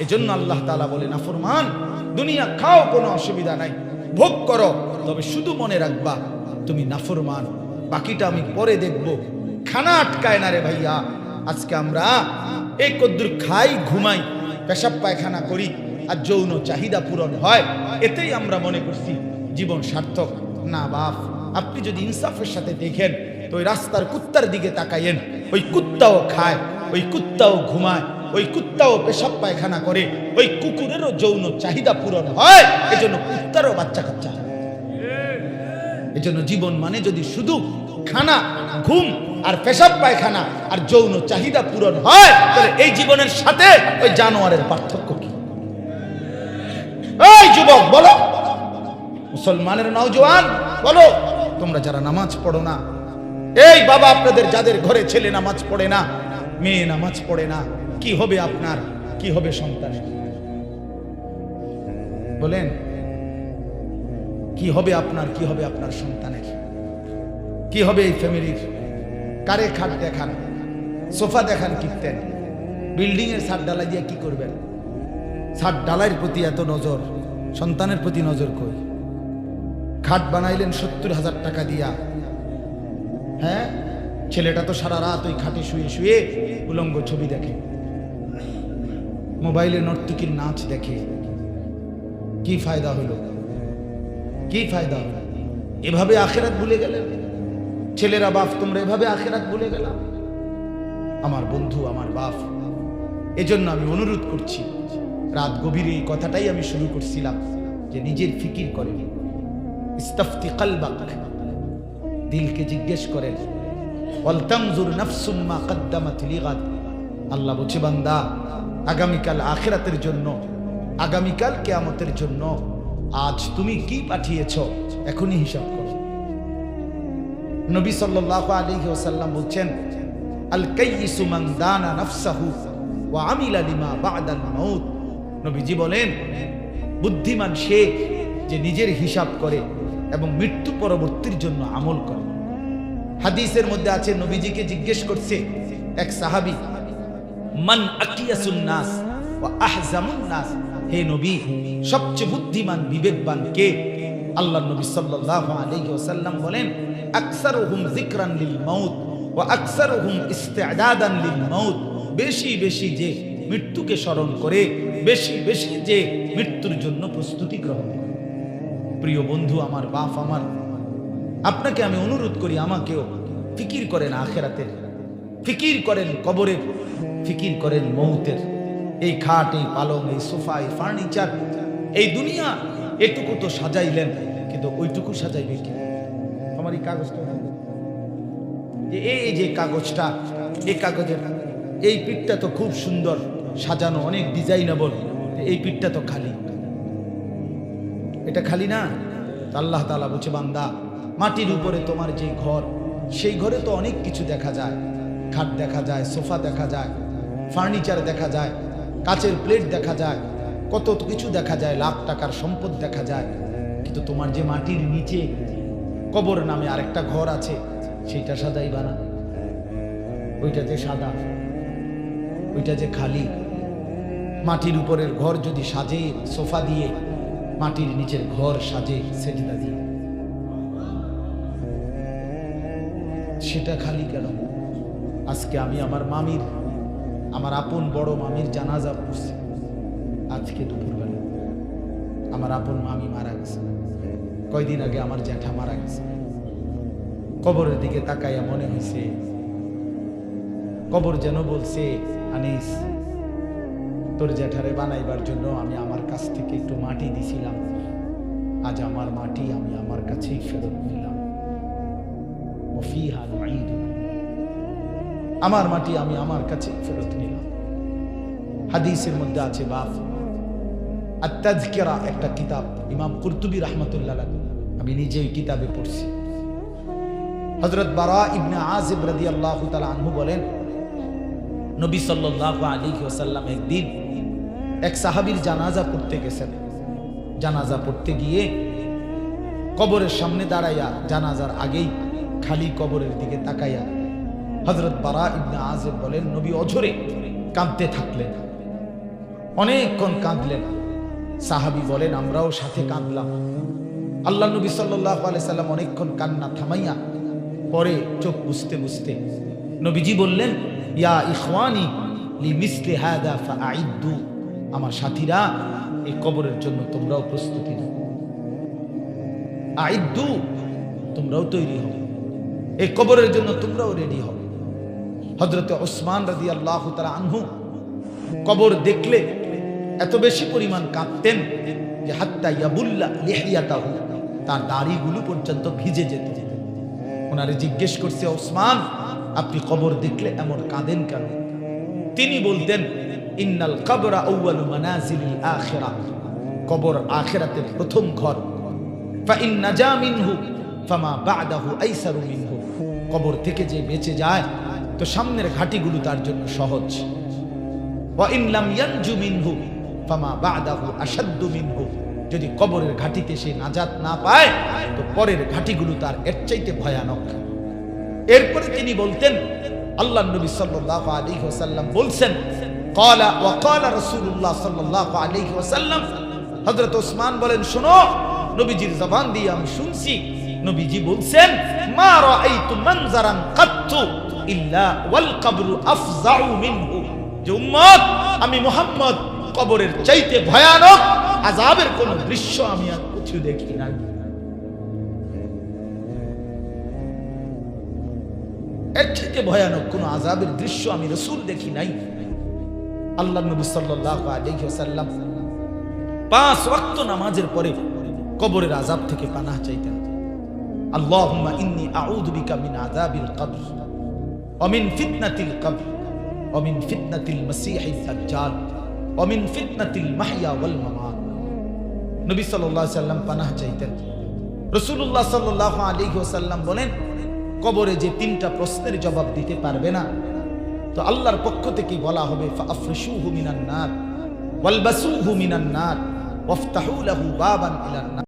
এজন্য আল্লাহ তালা বলে না ফরমান দুনিয়া খাও, কোনো অসুবিধা নাই। ভোগ করো, তবে শুধু মনে রাখবা, তুমি নাফরমান। বাকিটা আমি পরে দেখব। খানা আটকায় না রে ভাইয়া। আজকে আমরা এই কদ্দুর খাই, ঘুমাই, পেশাব পায়খানা করি, আর যৌন চাহিদা পূরণ হয়। এতেই আমরা মনে করছি জীবন সার্থক। না বাপ, আপনি যদি ইনসাফের সাথে দেখেন, তো ওই রাস্তার কুত্তার দিকে তাকাইয়েন ওই কুত্তাও খায়, ওই কুত্তাও ঘুমায়। ওই কুত্তাও পেশাব পায়খানা করে, ওই কুকুরেরও যৌন চাহিদা পূরণ হয়। এজন্য কুত্তারও বাচ্চা কাচ্চা। এজন্য জীবন মানে যদি শুধু খানা, ঘুম আর পেশাব পায়খানা আর যৌন চাহিদা পূরণ হয়, তাহলে এই জীবনের সাথে ওই জানোয়ারের পার্থক্য কি? এই যুবক, বলো। মুসলমানের নওজোয়ান, বলো। তোমরা যারা নামাজ পড়ো না, এই বাবা আপনাদের যাদের ঘরে ছেলে নামাজ পড়ে না, মেয়ে নামাজ পড়ে না কি হবে আপনার? কি হবে সন্তানের? বলেন, কি হবে আপনার, কি হবে আপনার সন্তানের? কি হবে এই ফ্যামিলির? কারে খাট দেখান? সোফা দেখান কিনতেন বিল্ডিং এর ছাদ ডালাই দিয়ে কি করবেন? ছাদ ডালাইয়ের প্রতি এত নজর, সন্তানের প্রতি নজর কই? খাট বানাইলেন সত্তর হাজার টাকা দিয়া। হ্যাঁ? ছেলেটা তো সারা রাত ওই খাটে শুয়ে শুয়ে উলঙ্গ ছবি দেখে। মোবাইলে নর্তকীর নাচ দেখে। কি ফায়দা হলো? কি ফায়দা হলো? এভাবে আখেরাত ভুলে গেলেন ছেলেরা বাপ, তোমরা এভাবে আখেরাত ভুলে গেলাম আমার বন্ধু, আমার বাপ। এজন্য আমি অনুরোধ করছি, রাত গভীরে এই কথাটাই আমি শুরু করছিলাম, যে নিজের ফিকির করেন ইস্তাফতি কালবাক। দিলকে জিজ্ঞেস করেন ওয়ালতানজুর নাফসুম মা কদ্দামাত লিগাদ আল্লাহ বলছে, বান্দা আগামীকাল আখেরাতের জন্য, আগামীকাল কেয়ামতের জন্য আজ তুমি কি পাঠিয়েছ? এখনই হিসাব করো। নবী সাল্লাল্লাহু আলাইহি ওয়াসাল্লাম বলছেন আল কাইয়িসু মান দানা নাফসাহু ওয়া আমিলা লিমা বা'দাল মাউত। নবীজি বলেন, বুদ্ধিমান সে যে নিজের হিসাব করে এবং মৃত্যু পরবর্তীর জন্য আমল করে। হাদিসের মধ্যে আছে, নবীজিকে জিজ্ঞেস করছে এক সাহাবী মান আকিয়াসুন নাস ওয়া আহজামুন নাস। হে নবী, সবচেয়ে বুদ্ধিমান, বিবেকবান কে? আল্লাহ নবী সাল্লাল্লাহু আলাইহি ওয়াসাল্লাম বলেন, আকসারুহুম যিকরান লিল মাউত ওয়া আকসারুহুম ইস্তিআদাদান লিল মাউত। বেশি বেশি যে মৃত্যুকে স্মরণ করে, বেশি বেশি যে মৃত্যুর জন্য প্রস্তুতি গ্রহণ করে। প্রিয় বন্ধু, আমার বাপ আমার, আপনাকে আমি অনুরোধ করি আমাকেও ফিকির করেন আখেরাতের। ফিকির করেন কবরের ফিকির করেন মৌতের এই খাট, এই পালং, এই সোফা, এই ফার্নিচার, এই দুনিয়া এটুকু তো সাজাইলেন, কিন্তু ওইটুকু সাজাইবে কি? আমার এই কাগজটা যে এই যে কাগজটা, এই কাগজের, এই পিঠটা তো খুব সুন্দর সাজানো, অনেক ডিজাইনেবল, এই পিঠটা তো খালি। এটা খালি না? আল্লাহ তালা বলছে, বান্দা, মাটির উপরে তোমার যে ঘর, সেই ঘরে তো অনেক কিছু দেখা যায়। খাট দেখা যায়, সোফা দেখা যায়, ফার্নিচার দেখা যায়, কাচের প্লেট দেখা যায়, কত কিছু দেখা যায়, লাখ টাকার সম্পদ দেখা যায়। কিন্তু তোমার যে মাটির নিচে কবর নামে আরেকটা ঘর আছে, সেইটা সাদাইবা বানা ওইটা যে সাদা, ওইটা যে খালি। মাটির উপরের ঘর যদি সাজে, সোফা দিয়ে, মাটির নিচের ঘর সাজে, সেজদা দিয়ে। সেটা খালি কেন? আজকে আমি আমার মামির আমার আপন বড় মামির জানাজা পড়ছি আজকে দুপুরবেলা আমার আপন মামি মারা গেছে কয়দিন আগে আমার জ্যাঠা মারা গেছে কবরের দিকে তাকাইয়া মনে হয়েছে কবর যেন বলছে আনিস তোর জ্যাঠারে বানাইবার জন্য আমি আমার কাছ থেকে একটু মাটি দিছিলাম আজ আমার মাটি আমি আমার কাছেই ফেরত নিলাম وفيها نعيدها আমার মাটি আমি আমার কাছে ফেরত নিলাম। হাদিসের মধ্যে আছে বাপ আত্মাজকেরা একটা কিতাব, ইমাম কুরতুবী রহমতুল্লাহ আমি নিজে ওই কিতাবে পড়ছি। হজরত বারা ইবনে আজিব রাদিয়াল্লাহু তাআলা আনহু বলেন, নবী সাল্লাল্লাহু আলাইহি ওয়াসাল্লাম একদিন এক সাহাবীর জানাজা পড়তে গেছেন। জানাজা পড়তে গিয়ে কবরের সামনে দাঁড়াইয়া জানাজার আগেই খালি কবরের দিকে তাকাইয়া হজরত বারা ইবনে আজেব বলেন, নবী অঝরে কাঁদতে থাকলেন। অনেকক্ষণ কাঁদলেন। সাহাবি বলেন, আমরাও সাথে কাঁদলাম। আল্লাহ নবী সাল্লাহ সাল্লাম অনেকক্ষণ কান্না থামাইয়া পরে চোখ বুঝতে বুঝতে নবীজি বললেন, ইয়া ইখওয়ানি লি মিসলি হাদা আমার সাথীরা, এই কবরের জন্য তোমরাও প্রস্তুতি নাও। আইদ্দু, তোমরাও তৈরি হও। এই কবরের জন্য তোমরাও রেডি হও। হজরতে ওসমান রাদি আল্লাহ তারা আনহু কবর দেখলে এত বেশি পরিমাণ কাঁদতেন যে হাত্তা ইয়াবুল্লা লিহিয়াতাহু, তার দাড়িগুলো পর্যন্ত ভিজে যেত। ওনারে জিজ্ঞেস করছে, ওসমান, আপনি কবর দেখলে এমন কাঁদেন কেন? তিনি বলতেন, ইন্নাল কবরা আউয়ালু মানাজিলিল আখিরা, কবর আখিরাতের প্রথম ঘর। ফাইন নাজা মিনহু, ফামা বাদাহু আইসারু মিনহু। কবর থেকে যে বেঁচে যায় তো সামনের ঘাটিগুলো তার জন্য সহজ। যদি কবরের ঘাটিতে সে নাজাত না পায়, তো পরের ঘাটিগুলো তার এর চাইতে ভয়ানক। এরপরে তিনি বলতেন আল্লাহ নবী সাল্লাল্লাহু আলাইহি ওয়াসাল্লাম বলছেন ক্বালা ওয়া ক্বালা রাসূলুল্লাহ সাল্লাল্লাহু আলাইহি ওয়াসাল্লাম। হযরত ওসমান বলেন, শোনো, নবীজির জবান দিয়ে আমি শুনছি। নবীজি বলছেন, মা রাআইতু মানজারান কাত্তু। আমি মুহাম্মদ কবরের চাইতে ভয়ানক আযাবের কোন দৃশ্য আমি আর কিছু দেখি নাই। এর ভয়ানক কোন আজাবের দৃশ্য আমি রসুল দেখি নাই। আল্লাহ নবী সাল্লাল্লাহু পাঁচ ওয়াক্ত নামাজের পরে কবরের আজাব থেকে পানাহ চাইতেন। আল্লাহুম্মা ইন্নী আউযু বিকা মিন ওয়া মিন ফিতনাতিল কবর ওয়া মিন ফিতনাতিল মাসীহিদ দাজ্জাল ওয়া মিন ফিতনাতিল মাহইয়া ওয়াল মামাত। নবী সাল্লাল্লাহু আলাইহি সাল্লাম পানাহ চাইতেন। রাসূলুল্লাহ সাল্লাল্লাহু আলাইহি ওয়াসাল্লাম বলেন, কবরে যে তিনটা প্রশ্নের জবাব দিতে পারবে না, তো আল্লাহর পক্ষ থেকে বলা হবে ফাফরিশুহু মিনান নার, ওয়ালবাসুহু মিনান নার, ওয়াফতাহু লাহু বাবান ইলান